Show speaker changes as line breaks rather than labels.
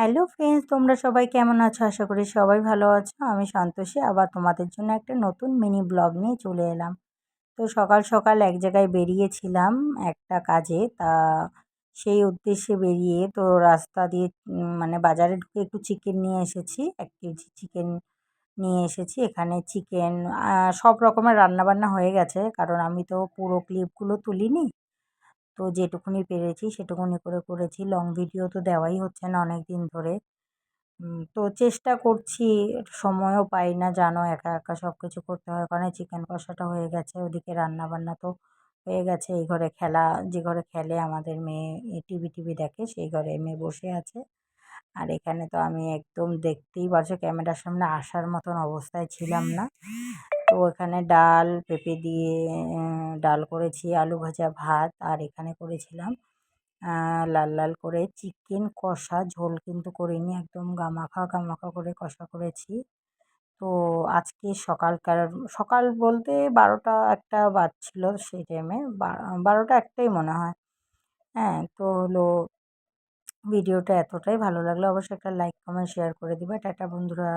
Hello friends, তোমরা সবাই কেমন আছো? আশা করি সবাই ভালো আছো। আমি সন্তোষী, আবার তোমাদের জন্য একটা নতুন মিনি ব্লগ নিয়ে চলে এলাম। তো সকাল সকাল এক জায়গায় বেরিয়েছিলাম একটা কাজে। তা সেই উদ্দেশ্যে বেরিয়ে তো রাস্তা দিয়ে মানে বাজারে ঢুকে একটু চিকেন নিয়ে এসেছি। এক কেজি চিকেন নিয়ে এসেছি। এখানে চিকেন সব রকমের রান্নাবান্না হয়ে গেছে। কারণ আমি তো পুরো ক্লিপগুলো তুলিনি। তো যেটুকুনি পেরেছি সেটুকুনি করে করেছি। লং ভিডিও তো দেওয়াই হচ্ছে না অনেক দিন ধরে তো চেষ্টা করছি, সময়ও পাই না, জানো একা একা সব কিছু করতে হয়। কারণ চিকেন কষাটা হয়ে গেছে, ওদিকে রান্না বান্না তো হয়ে গেছে। এই ঘরে খেলা, যে ঘরে খেলে আমাদের মেয়ে টিভি টিভি দেখে, সেই ঘরে মেয়ে বসে আছে। আর এখানে তো আমি একদম দেখতেই পারছ, ক্যামেরার সামনে আসার মতন অবস্থায় ছিলাম না। তো এখানে ডাল পেঁপে দিয়ে ডাল করেছি, আলু ভাজা ভাত, আর এখানে করেছিলাম লাল লাল করে চিকেন কষা। ঝোল কিন্তু করিনি, একদম গামাখা গামাখা করে কষা করেছি। তো আজকে সকালকার, সকাল বলতে বারোটা একটা বাজছিল সেই টাইমে বারোটা একটাই মনে হয়। হ্যাঁ তো হলো ভিডিওটা এতটাই ভালো লাগল। অবশ্যই একটা লাইক কমেন্ট শেয়ার করে দিবে। টাটা বন্ধুরা।